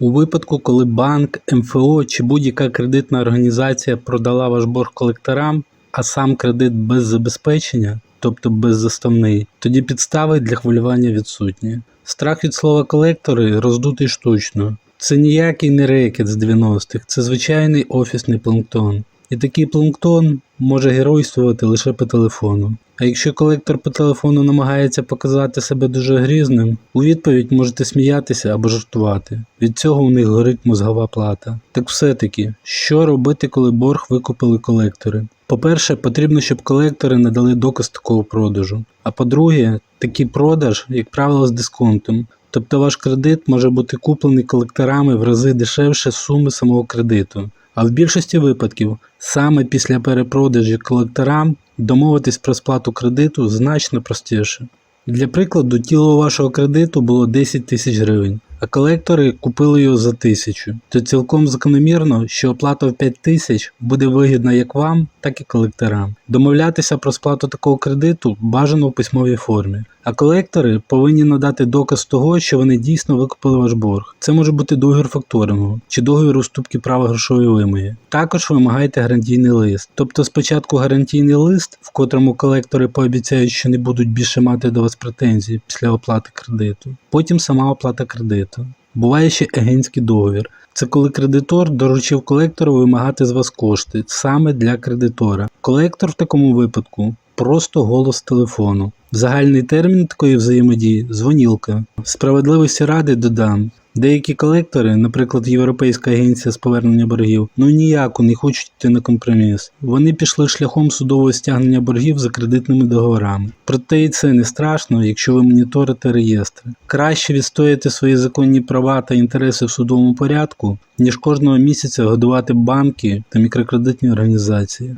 У випадку, коли банк, МФО чи будь-яка кредитна організація продала ваш борг колекторам, а сам кредит без забезпечення, тобто беззаставний, тоді підстави для хвилювання відсутні. Страх від слова колектори роздутий штучно. Це ніякий не рекет з 90-х, це звичайний офісний планктон. І такий планктон може геройствувати лише по телефону. А якщо колектор по телефону намагається показати себе дуже грізним, у відповідь можете сміятися або жартувати. Від цього у них горить мозгова плата. Так все-таки, що робити, коли борг викупили колектори? По-перше, потрібно, щоб колектори надали доказ такого продажу. А по-друге, такий продаж, як правило, з дисконтом. Тобто ваш кредит може бути куплений колекторами в рази дешевше суми самого кредиту. А в більшості випадків саме після перепродажі колекторам домовитись про сплату кредиту значно простіше. Для прикладу, тіло вашого кредиту було 10 тисяч гривень, а колектори купили його за тисячу. То цілком закономірно, що оплата в 5 тисяч буде вигідна як вам, так і колекторам. Домовлятися про сплату такого кредиту бажано в письмовій формі. А колектори повинні надати доказ того, що вони дійсно викупили ваш борг. Це може бути договір факторингу чи договір уступки права грошової вимоги. Також вимагайте гарантійний лист. Тобто спочатку гарантійний лист, в котрому колектори пообіцяють, що не будуть більше мати до вас претензій після оплати кредиту. Потім сама оплата кредиту. Буває ще агентський договір. Це коли кредитор доручив колектору вимагати з вас кошти саме для кредитора. Колектор в такому випадку просто голос телефону. Загальний термін такої взаємодії дзвонілка. Справедливості ради додам. Деякі колектори, наприклад, Європейська агенція з повернення боргів, ну ніяко не хочуть йти на компроміс. Вони пішли шляхом судового стягнення боргів за кредитними договорами. Проте і це не страшно, якщо ви моніторите реєстри. Краще відстояти свої законні права та інтереси в судовому порядку, ніж кожного місяця годувати банки та мікрокредитні організації.